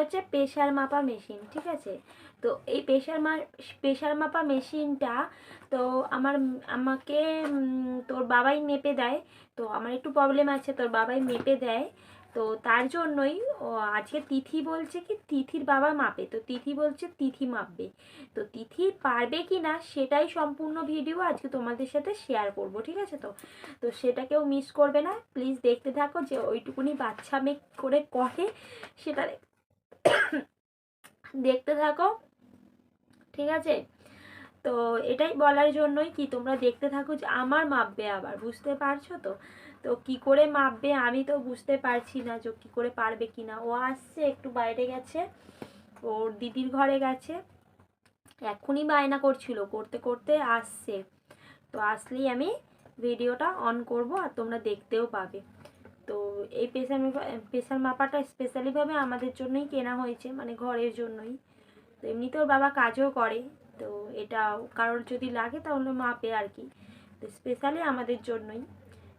হচ্ছে প্রেশার মাপা মেশিন, ঠিক আছে? তো এই প্রেশার মা প্রেশার মাপা মেশিনটা, তো আমার আমাকে তোর বাবাই মেপে দেয়। তো আমার একটু প্রবলেম আছে, তোর বাবাই মেপে দেয়। তো তার জন্যই আজকে তিথি বলছে কি, তিথির বাবা মাপে। তো তিথি বলছে তিথি মাপবে। তো তিথি পারবে কি না, সেটাই সম্পূর্ণ ভিডিও আজকে তোমাদের সাথে শেয়ার করব, ঠিক আছে তো? তো সেটা কেউ মিস করবে না। প্লিজ দেখতে থাকো যে ওইটুকুনি বাচ্চা মেয়ে করে করে সেটা দেখতে থাকো। ঠিক আছে? তো এটাই বলার জন্যই কি তোমরা দেখতে থাকো যে আমার মাপবে আবার, বুঝতে পারছ তো? তো কি করে মাপবে আমি তো বুঝতে পারছি না যে কি করে পারবে কি না ও আসছে, একটু বাইরে গেছে, ওর দিদির ঘরে গেছে। এখনই বায়না করছিল, করতে করতে আসছে। তো আসলেই আমি ভিডিওটা অন করব আর তোমরা দেখতেও পাবে। তো এই প্রেশার প্রেশার মাপাটা স্পেশালিভাবে আমাদের জন্যই কেনা হয়েছে মানে ঘরের জন্যই। তো এমনিতে ওর বাবা কাজও করে, তো এটা কারোর যদি লাগে তাহলে মাপে আর কি। তো স্পেশালি আমাদের জন্যই।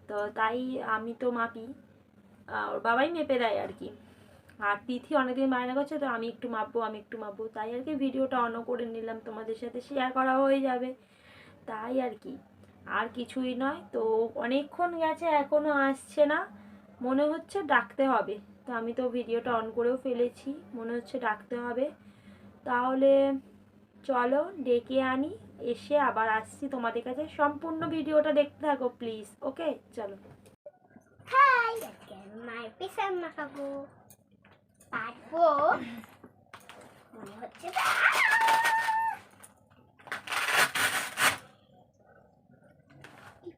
তো তাই আমি তো মাপি। ওর বাবাই মেপে দেয় আর কি। আর তিথি অনেকদিন বায়না করছে, তো আমি একটু মাপবো, আমি একটু মাপবো। তাই আর কি ভিডিওটা অন করে নিলাম, তোমাদের সাথে শেয়ার করা হয়ে যাবে। তাই আর কি। আর কিছুই নয়, তো অনেকক্ষণ গেছে এখনও আসছে না। মনে হচ্ছে ডাকতে হবে। তো আমি তো ভিডিওটা অন করেও ফেলেছি, মনে হচ্ছে ডাকতে হবে। তাহলে চলো ডেকে আনি, এসে আবার আসছি তোমাদের কাছে। সম্পূর্ণ ভিডিওটা দেখতে থাকো প্লিজ ওকে চলো। হাই মায়ের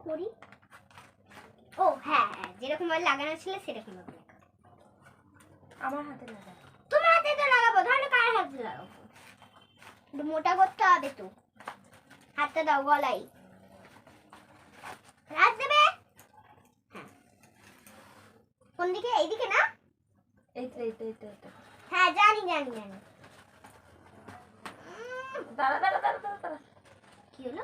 করি? ও হ্যাঁ হ্যাঁ যেরকম ভাবে লাগানো ছিল সেরকম ভাবে আমার হাতে লাগা তোমার হাতে তো লাগাবো তাহলে কার হাতে লাগাবো? মোটা করতে হবে তো। হাতটা দাও গলাই রাত দেবে? হ্যাঁ। কোন দিকে? এইদিকে না? এই তো এই তো এই তো এই তো। হ্যাঁ জানি জানি জানি। দাঁড়া দাঁড়া দাঁড়া দাঁড়া। কি হলো?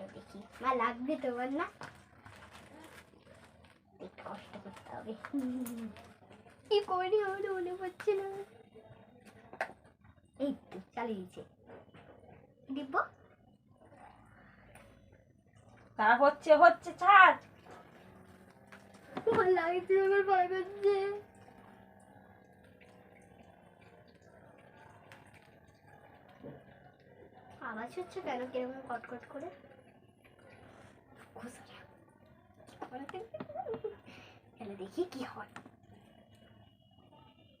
চলো দেখি। মা লাগবে তোমার না? একটু কষ্ট করতে হবে। কি করি আমার মনে পড়ছে না। এই তো চালিয়ে দিচ্ছে। দিব তারা হচ্ছে হচ্ছে ছাড়। আমার লাগছে আমার ভয় করছে আওয়াজ হচ্ছে কেন? কীরকম কটকট করে ঘুষা যা। তাহলে দেখি কি হয়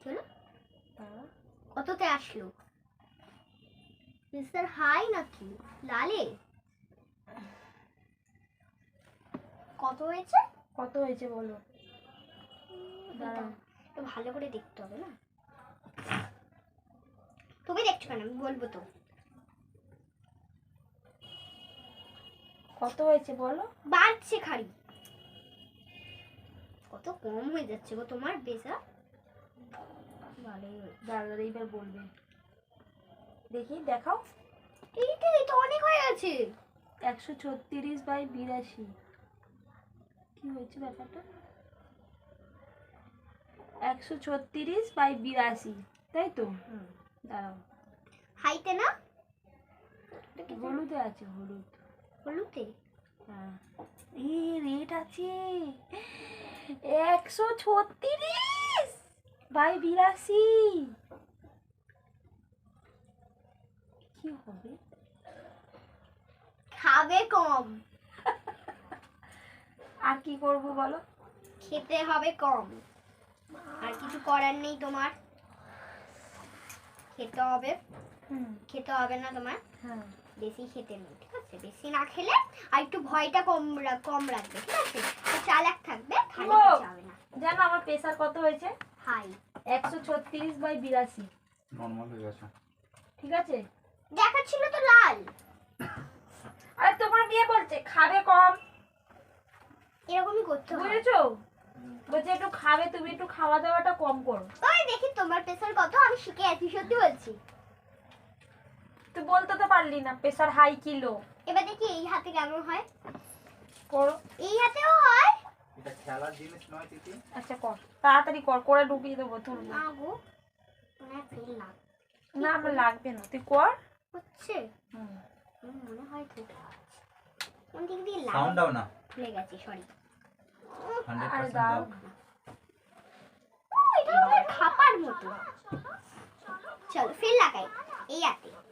চলো। কততে আসলো? মিস্টার হাই নাকি? লালে? কত হয়েছে? কত হয়েছে বলো? ভালো করে দেখতে হবে না? তুমি দেখছ কেন আমি বলব তো। কত হয়েছে বলো? বাড়ছে খালি। কত কম হয়ে যাচ্ছে গো তোমার বেসা ভালোই দাঁড়া এইবার বলবে। দেখি দেখাও। এইটাই তো অনেক হয়ে গেছে। একশো ছত্রিশ বাই বিরাশি। কি হয়েছে ব্যাপারটা? একশো ছত্রিশ বাই বিরাশি তাই তো? হুম। দাঁড়াও। হাইতে না? হলুদে আছে হলুদ। হলুদে? হ্যাঁ। এই রেট আছে। একশো ছত্রিশ। বাই বিরাশি। কি হবে? খাবে কম। আর কি করব বলো? খেতে হবে কম। আর কিছু করার নেই তোমার। খেতে হবে। হুম। খেতে হবে না তোমার। হ্যাঁ। বেশি খেতে নেই ঠিক আছে? বেশি না খেলে আর একটু ভয়টা কম কম রাখবে ঠিক আছে? তো চালাক থাকবে। কিছু হবে না। জানো আমার প্রেশার কত হয়েছে? হাই। একশো ছত্রিশ বাই বিরাশি। নর্মাল হয়ে গেছে। ঠিক আছে? দেখাচ্ছিল তো লাল। আরে তোমার বিয়ে বলছে খাবে কম। এরকমই করতে হবে বুঝেছ? বলছে একটু খাবে তুমি একটু খাওয়া দাওয়াটা কম করো। ওই দেখি তোমার প্রেসার কত আমি শিখে আছি সত্যি বলছি। তুই বলতে তো পারলি না প্রেসার হাই কিলো এবার দেখি এই হাতে কেমন হয়। করো। এই হাতেও হয়? এটা খেলার জিনিস নয় তিথি আচ্ছা কর তাড়াতাড়ি কর করে ডুবিয়ে দেবো তুলবো। না গো না আমার লাগবে না তুই কর। হচ্ছে। মনে হয় ঠিক কোন দিক দিয়ে লাগ সাউন্ড দাও না। ভুলে গেছি সরি হান্ড্রেড আরে পার্সেন্ট দাও। দাও এটা খাপার মতো। চলো ফেল লাগাই এই হাতে। কি রে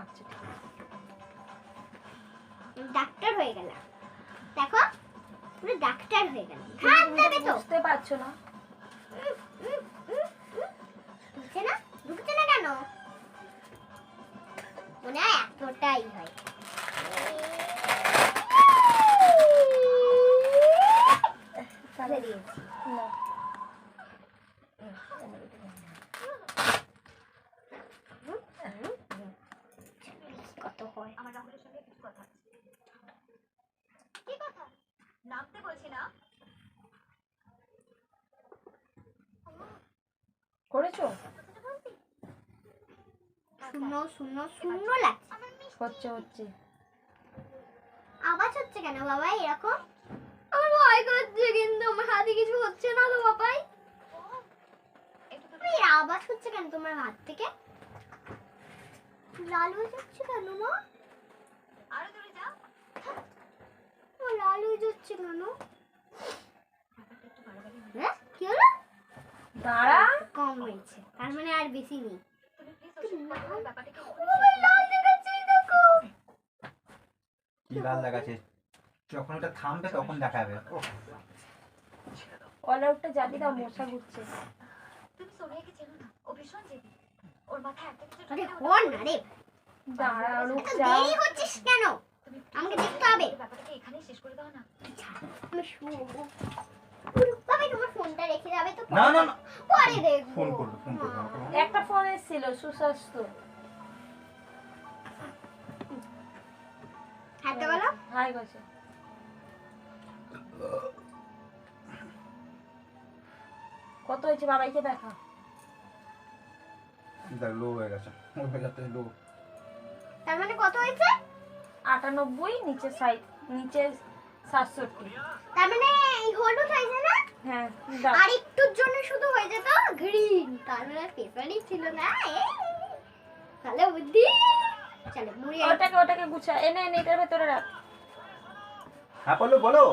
আচ্ছা ডাক্তার হয়ে গেলাম দেখো ডাক্তার হয়ে তো বুঝতে পারছ না ঢুকছে না ঢুকছে না কেন মনে হয় এতটাই হয় ফেলে দিয়েছি না। কত হয় আমার রাহুলের সঙ্গে কিছু কথা আছে কি কথা নামতে বলছি না করেছ? শূন্য শূন্য শূন্য লাগছে। হচ্ছে হচ্ছে। আওয়াজ হচ্ছে কেন বাবা এরকম? আমার ভয় করছে কিন্তু আমার হাতে কিছু হচ্ছে না তো বাবাই। এই আওয়াজ হচ্ছে কেন তোমার হাত থেকে? লাল হয়ে যাচ্ছে কেন মা? আরও দূরে যাও। লাল হয়ে যাচ্ছে কেন। হ্যাঁ কি হলো? দাঁড়া। কম হয়েছে তার মানে আর বেশি নেই। তুমি প্লিজ ওষুধ খাও আর ব্যাপারটাকে ও ভাই লাল দেখাচ্ছে এই দেখো। কি লাল দেখাচ্ছে। যখন ওটা থামবে তখন দেখাবে। অল আউটটা যাবি দাও মশা ঘুরছে। তুমি সোনিয়াকে চেনো না ও ভীষণ জেদি ওর মাথায় একটা কিছু আরে হন না রে। দাঁড়া রুক এত দেরি হচ্ছিস কেন? তুমি আমাকে দেখতে হবে। ব্যাপারটাকে এখানেই শেষ করে দাও না আমি শুবো বাবা তোমার ফোনটা না না না। পরে দেখব। ফোন করবে ফোন করবে। একটা ফোন এসেছিল সুস্বাস্থ্য। হাতে বলো। হাই গেছে কত হয়েছে বাবাইকে দেখা? দেখ লো হয়ে গেছে। হয়ে যাচ্ছে লো তার মানে কত হয়েছে? আটানব্বই নিচে সাইড নিচে সাতষট্টি। তার মানে এই হলুদ হয়েছে না? হ্যাঁ আর একটুর জন্য শুধু হয়ে যেত গ্রিন তার মানে পেপারই ছিল না ভালো বুদ্ধি। চলো মুড়ি ওটাকে ওটাকে গুছা। এনে এনে এটার ভেতরে রাখ। হ্যাঁ বলো।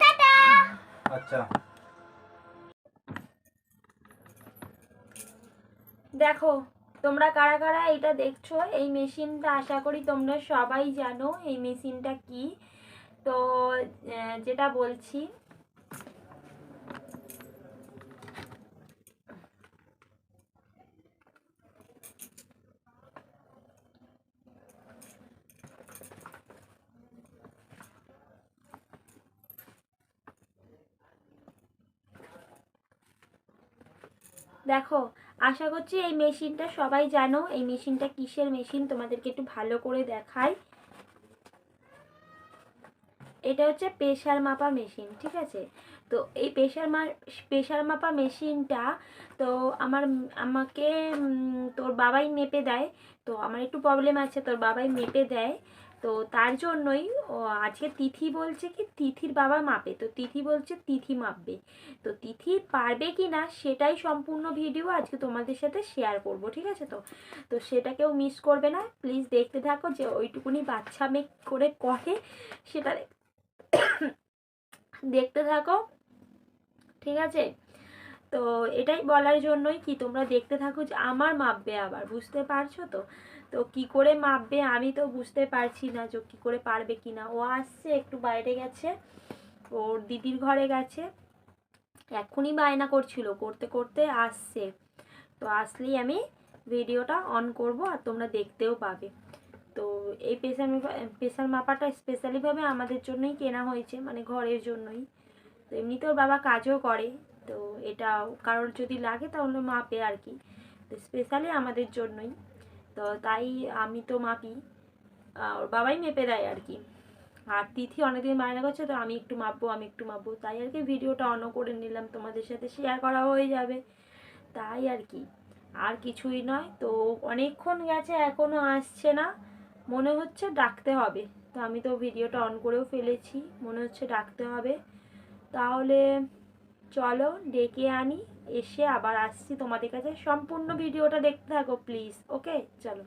টাটা। আচ্ছা। দেখো তোমরা কারা কারা এটা দেখছ? এই মেশিনটা আশা করি তোমরা সবাই জানো, এই মেশিনটা কি? তো যেটা বলছি দেখো, আশা করছি এই মেশিনটা সবাই জানো, এই মেশিনটা কিসের মেশিন? তোমাদেরকে একটু ভালো করে দেখাই। এটা হচ্ছে প্রেশার মাপা মেশিন, ঠিক আছে? তো এই প্রেশার মা প্রেশার মাপা মেশিনটা, তো আমার, আমাকে তোর বাবাই মেপে দেয়। তো আমার একটু প্রবলেম আছে, তোর বাবাই মেপে দেয়। তো তার জন্যই আজকে তিথি বলছে কি, তিথির বাবা মাপে। তো তিথি বলছে তিথি মাপবে। তো তিথি পারবে কি না, সেটাই সম্পূর্ণ ভিডিও আজকে তোমাদের সাথে শেয়ার করব, ঠিক আছে তো? তো সেটা কেউ মিস করবে না। প্লিজ দেখতে থাকো যে ওইটুকুনি বাচ্চা মেয়ে করে কহে সেটা দেখতে থাকো, ঠিক আছে? তো এটাই বলার জন্যই কি তোমরা দেখতে থাকো যে আমার মাপবে আবার, বুঝতে পারছ তো? তো কি করে মাপবে আমি তো বুঝতে পারছি না যে কী করে পারবে কি না। ও আসছে, একটু বাইরে গেছে, ওর দিদির ঘরে গেছে। এখনই বায়না করছিল, করতে করতে আসছে। তো আসলেই আমি ভিডিওটা অন করব আর তোমরা দেখতেও পাবে। তো এই প্রেশার প্রেশার মাপাটা স্পেশালিভাবে আমাদের জন্যই কেনা হয়েছে মানে ঘরের জন্যই। তো এমনিতে ওর বাবা কাজও করে, তো এটা কারোর যদি লাগে তাহলে মাপে আর কি। তো স্পেশালি আমাদের জন্যই। তো তাই আমি তো মাপি। ওর বাবাই মেপে দেয় আর কি। আর তিথি অনেকদিন বায়না করছে, তো আমি একটু মাপবো, আমি একটু মাপবো। তাই আর কি ভিডিওটা অনও করে নিলাম, তোমাদের সাথে শেয়ার করা হয়ে যাবে। তাই আর কি। আর কিছুই নয়, তো অনেকক্ষণ গেছে এখনও আসছে না। মনে হচ্ছে ডাকতে হবে। তো আমি তো ভিডিওটা অন করেও ফেলেছি, মনে হচ্ছে ডাকতে হবে। তাহলে চলো, ডেকে আনি। এসে আবার আসছি তোমাদের কাছে। সম্পূর্ণ ভিডিওটা দেখতে থাকো প্লিজ ওকে চলো।